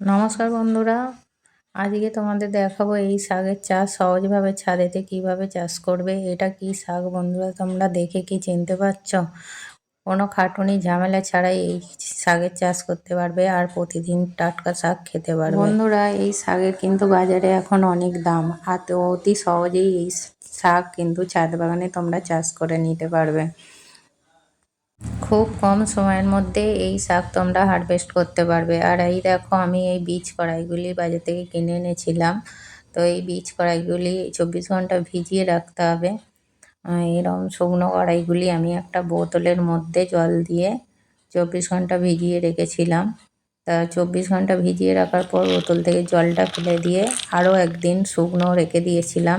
নমস্কার বন্ধুরা, আজকে তোমাদের দেখাবো এই শাকের চাষ সহজভাবে ছাদেতে কীভাবে চাষ করবে, এটা কি শাক বন্ধুরা তোমরা দেখে কি চিনতে পারছ? কোনো খাটুনি ঝামেলা ছাড়াই এই শাকের চাষ করতে পারবে আর প্রতিদিন টাটকা শাক খেতে পারবে। বন্ধুরা, এই শাকের কিন্তু বাজারে এখন অনেক দাম, আর অতি সহজেই এই শাক কিন্তু ছাদ বাগানে তোমরা চাষ করে নিতে পারবে। খুব কম সময়ের মধ্যে এই শাক তোমরা হারভেস্ট করতে পারবে। আর এই দেখো, আমি এই বীজ কড়াইগুলি বাজার থেকে কিনে এনেছিলাম। তো এই বীজ কড়াইগুলি চব্বিশ ঘণ্টা ভিজিয়ে রাখতে হবে। এরকম শুকনো কড়াইগুলি আমি একটা বোতলের মধ্যে জল দিয়ে চব্বিশ ঘণ্টা ভিজিয়ে রেখেছিলাম। তা চব্বিশ ঘণ্টা ভিজিয়ে রাখার পর বোতল থেকে জলটা ফেলে দিয়ে আরও একদিন শুকনো রেখে দিয়েছিলাম।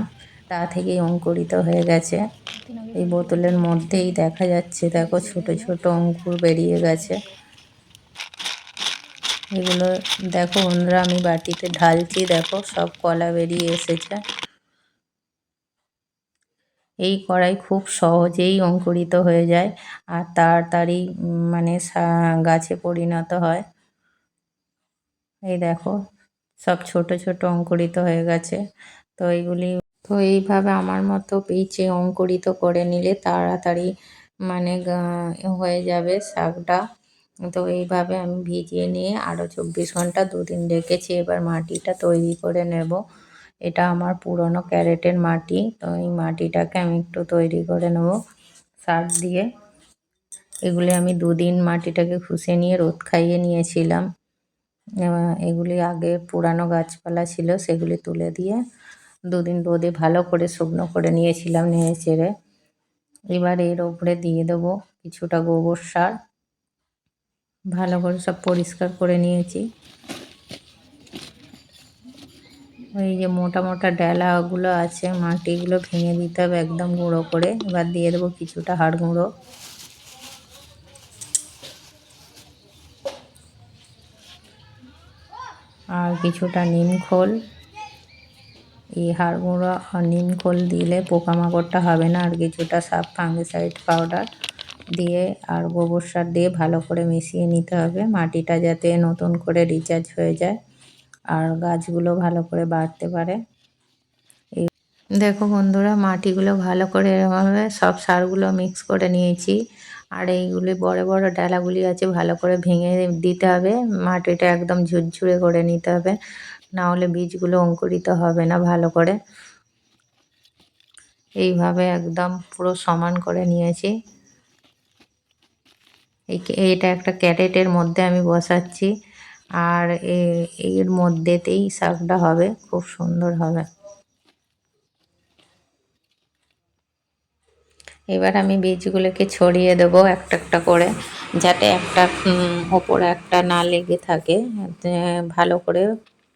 তা থেকেই অঙ্কুরিত হয়ে গেছে। এই বোতলের মধ্যেই দেখা যাচ্ছে, দেখো ছোট ছোট অঙ্কুর বেরিয়ে গেছে। এগুলো দেখো বন্ধুরা, আমি বাটিতে ঢালছি, দেখো সব কলা বেরিয়ে এসেছে। এই কড়াই খুব সহজেই অঙ্কুরিত হয়ে যায় আর তাড়াতাড়ি মানে গাছে পরিণত হয়। এই দেখো সব ছোট ছোট অঙ্কুরিত হয়ে গেছে। তো এইগুলি তো এইভাবে আমার মতো পিচে অঙ্কুরিত করে নিলে তাড়াতাড়ি মানে হয়ে যাবে শাকটা। তো এইভাবে আমি ভিজিয়ে নিয়ে আরও চব্বিশ ঘণ্টা দুদিন রেখেছি। এবার মাটিটা তৈরি করে নেব। এটা আমার পুরনো ক্যারেটের মাটি। তো এই মাটিটাকে আমি একটু তৈরি করে নেব সার দিয়ে। এগুলি আমি দুদিন মাটিটাকে খুশে নিয়ে রোদ খাইয়ে নিয়েছিলাম। এগুলি আগে পুরানো গাছপালা ছিল, সেগুলি তুলে দিয়ে দুদিন রোদে ভালো করে শুকনো করে নিয়েছিলাম নিয়ে চেড়ে। এবার এর ওপরে দিয়ে দেবো কিছুটা গোবর সার। ভালো করে সব পরিষ্কার করে নিয়েছি। ওই যে মোটা মোটা ডেলাগুলো আছে, মাটিগুলো ভেঙে দিতে হবে একদম গুঁড়ো করে। এবার দিয়ে দেবো কিছুটা হাড় গুঁড়ো। আর কিছুটা নিম খোল। এই হাড় গুঁড়ো নিম খোল দিলে পোকামাকড়টা হবে না, আর কিছুটা সাপ ফাঙ্গিসাইড পাউডার দিয়ে আর গোবর সার দিয়ে ভালো করে মিশিয়ে নিতে হবে। মাটিটা যাতে নতুন করে রিচার্জ হয়ে যায় আর গাছগুলো ভালো করে বাড়তে পারে। এই দেখো বন্ধুরা, মাটিগুলো ভালো করে এরকমভাবে সব সারগুলো মিক্স করে নিয়েছি। আর এইগুলি বড় বড় ডালাগুলি আছে, ভালো করে ভেঙে দিতে হবে। মাটিটা একদম ঝুরঝুরে করে নিতে হবে। না হলে বীজগুলো অঙ্কুরিত হবে না ভালো করে। এইভাবে একদম পুরো সমান করে নিয়েছি। এটা একটা ক্যারেটের মধ্যে আমি বসাচ্ছি। আর এর মধ্যেতেই শাকটা হবে, খুব সুন্দর হবে। এবার আমি বীজগুলোকে ছড়িয়ে দেবো একটা একটা করে, যাতে একটা ওপরে একটা না লেগে থাকে। ভালো করে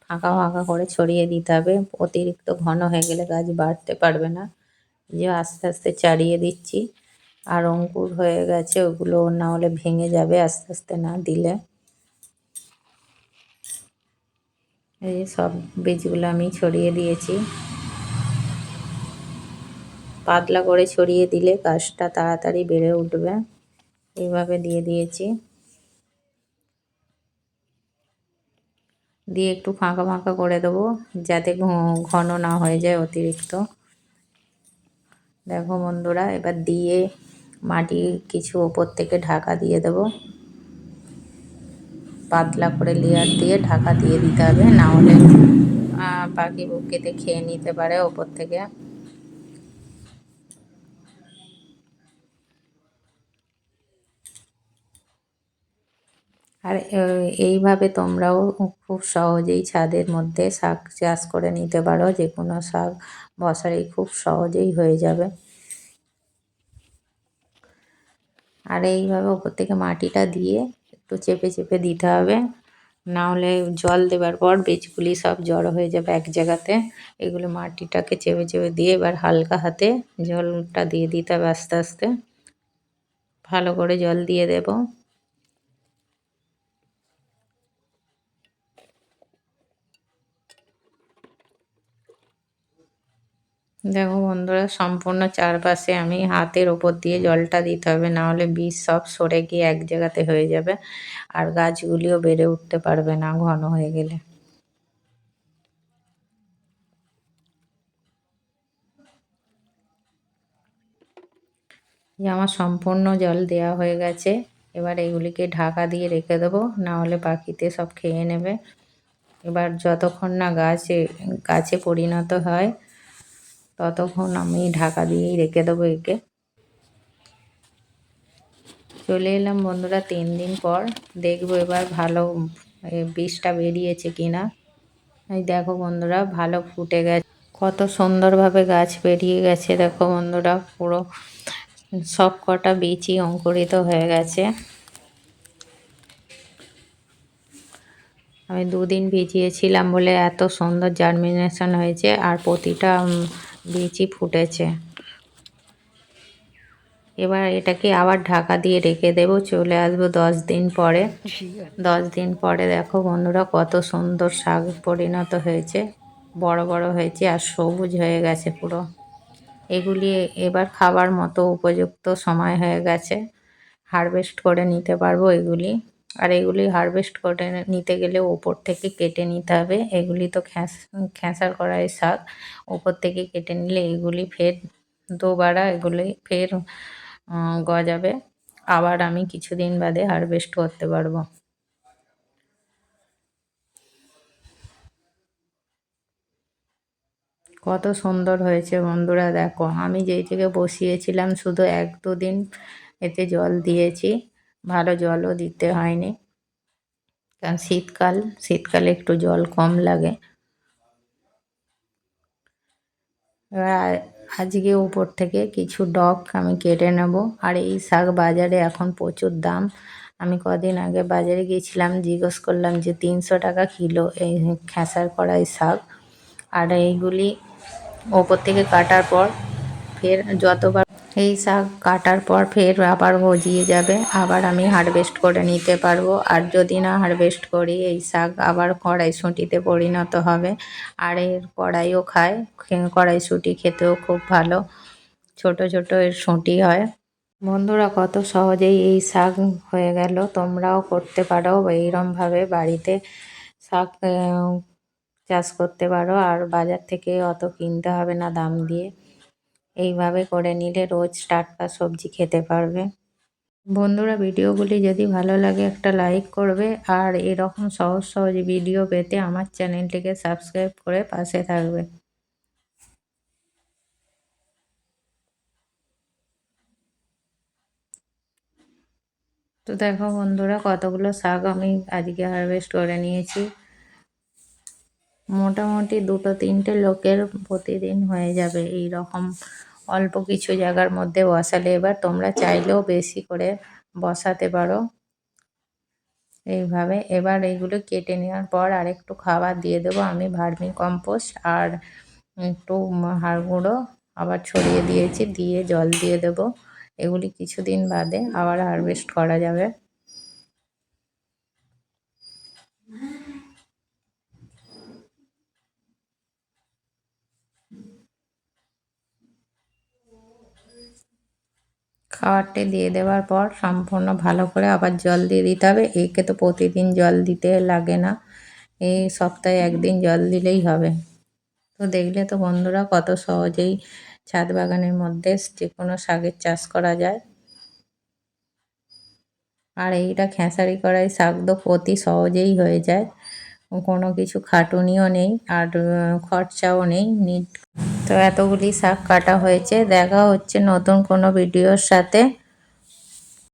ফাঁকা ফাঁকা করে ছড়িয়ে দিতে হবে। অতিরিক্ত ঘন হয়ে গেলে গাছ বাড়তে পারবে না। যে আস্তে আস্তে চাড়িয়ে দিচ্ছি। আর অঙ্কুর হয়ে গেছে, ওগুলো না হলে ভেঙে যাবে আস্তে আস্তে না দিলে। এই সব বীজগুলো আমি ছড়িয়ে দিয়েছি। পাতলা করে ছড়িয়ে দিলে গাছটা তাড়াতাড়ি বেড়ে উঠবে। এইভাবে দিয়ে দিয়েছি। দিয়ে একটু ফাঁকা ফাঁকা করে দেবো, যাতে ঘন না হয়ে যায় অতিরিক্ত। দেখো বন্ধুরা, এবার দিয়ে মাটি কিছু ওপর থেকে ঢাকা দিয়ে দেবো। পাতলা করে লেয়ার দিয়ে ঢাকা দিয়ে দিতে হবে, না হলে পাখি বুকেতে খেয়ে নিতে পারে ওপর থেকে। আর এইভাবে তোমরাও খুব সহজেই ছাদের মধ্যে শাক চাষ করে নিতে পারো, যে কোনো শাক বসারেই খুব সহজেই হয়ে যাবে। আর এইভাবে ওপর থেকে মাটিটা দিয়ে একটু চেপে চেপে দিতে হবে, না হলে জল দেবার পর বীজগুলি সব জড়ো হয়ে যাবে এক জায়গাতে। এগুলো মাটিটাকে চেপে চেপে দিয়ে এবার হালকা হাতে জলটা দিয়ে দিতে হবে আস্তে আস্তে। ভালো করে জল দিয়ে দেবো। দেখো বন্ধুরা, সম্পূর্ণ চারপাশে আমি হাতের ওপর দিয়ে জলটা দিতে হবে না হলে বীজ সব সরে গিয়ে এক জায়গাতে হয়ে যাবে আর গাছগুলিও বেড়ে উঠতে পারবে না ঘন হয়ে গেলে। আমার সম্পূর্ণ জল দেয়া হয়ে গেছে, এবার এগুলিকে ঢাকা দিয়ে রেখে দেবো না হলে পাখিতে সব খেয়ে নেবে। এবার যতক্ষণ না গাছে গাছে পরিণত হয় ততক্ষণ আমি ঢাকা দিয়েই রেখে দেবো একে। চলে এলাম বন্ধুরা তিন দিন পর। দেখব এবার ভালো বীজটা বেরিয়েছে কিনা। এই দেখো বন্ধুরা, ভালো ফুটে গেছে। কত সুন্দরভাবে গাছ বেরিয়ে গেছে, দেখো বন্ধুরা, পুরো সব কটা বীজই অঙ্কুরিত হয়ে গেছে। আমি দুদিন ভিজিয়েছিলাম বলে এত সুন্দর জার্মিনেশন হয়েছে, আর প্রতিটা বীজই ফুটেছে। এবার এটাকে আবার ঢাকা দিয়ে রেখে দেব চলে আসব দশ দিন পরে। দশ দিন পরে দেখো বন্ধুরা কত সুন্দর শাক পরিণত হয়েছে বড় বড় হয়েছে আর সবুজ হয়ে গেছে পুরো। এগুলি এবার খাবার মতো উপযুক্ত সময় হয়ে গেছে হারভেস্ট করে নিতে পারব এগুলি। আর এগুলি হারভেস্ট করে নিতে গেলে ওপর থেকে কেটে নিতে হবে। এগুলি তো খ্যাস, খ্যাঁসার কড়াই শাক। ওপর থেকে কেটে নিলে এগুলি ফের দুবারা এগুলি ফের গজাবে। আবার আমি কিছুদিন বাদে হারভেস্ট করতে পারব। কত সুন্দর হয়েছে বন্ধুরা, দেখো। আমি যেই থেকে বসিয়েছিলাম, শুধু এক দুদিন এতে জল দিয়েছি। ভালো জলও দিতে হয়নি। কারণ শীতকাল, শীতকালে একটু জল কম লাগে। এবার আজকে উপর থেকে কিছু ডগ আমি কেটে নেব। আর এই শাক বাজারে এখন প্রচুর দাম। আমি কদিন আগে বাজারে গিয়েছিলাম, জিজ্ঞেস করলাম যে তিনশো টাকা কিলো এই খেসার কড়াই শাক। আর এইগুলি ওপর থেকে কাটার পর ফের যতবার এই শাক কাটার পর ফের আবার গজিয়ে যাবে। আবার আমি হারভেস্ট করে নিতে পারব। আর যদি না হারভেস্ট করি, এই শাক আবার কড়াইশুঁটিতে পরিণত হবে। আর এর কড়াইও খায়। কড়াইশুঁটি খেতেও খুব ভালো। ছোট ছোট এর শুঁটি হয়। বন্ধুরা, কত সহজেই এই শাক হয়ে গেল। তোমরাও করতে পারো। এইরমভাবে বাড়িতে শাক চাষ করতে পারো। আর বাজার থেকে অত কিনতে হবে না দাম দিয়ে। এইভাবে করে নিলে রোজ টাটকা সবজি খেতে পারবে। বন্ধুরা, ভিডিওগুলি যদি ভালো লাগে একটা লাইক করবে আর এরকম সহজ সহজ ভিডিও পেতে আমার চ্যানেলটিকে সাবস্ক্রাইব করে পাশে থাকবে। তো দেখো বন্ধুরা, কতগুলো শাক আমি আজকে হারভেস্ট করে নিয়েছি। মোটামুটি দুটো তিনটে লোকের প্রতিদিন হয়ে যাবে এই রকম অল্প কিছু জায়গার মধ্যে বসালে। এবার তোমরা চাইলেও বেশি করে বসাতে পারো। এইভাবে এবার এইগুলো কেটে নেওয়ার পর আর একটু খাবার দিয়ে দেবো। আমি ভার্মি কম্পোস্ট আর একটু হাড় গুঁড়ো আবার ছড়িয়ে দিয়েছি, দিয়ে জল দিয়ে দেবো। এগুলি কিছুদিন বাদে আবার হারভেস্ট করা যাবে। খাবারটি দিয়ে দেওয়ার পর সম্পূর্ণ ভালো করে আবার জল দিয়ে দিতে হবে। একে তো প্রতিদিন জল দিতে লাগে না। এই সপ্তাহে একদিন জল দিলেই হবে। তো দেখলে তো বন্ধুরা কত সহজেই ছাদ বাগানের মধ্যে যে কোনো শাকের চাষ করা যায়। আর এইটা খেসারি করাই শাক তো অতি সহজেই হয়ে যায়। কোনো কিছু খাটুনিও নেই আর খরচাও নেই। নিট তো এতগুলি শাক কাটা হয়েছে। দেখা হচ্ছে নতুন কোনো ভিডিওর সাথে।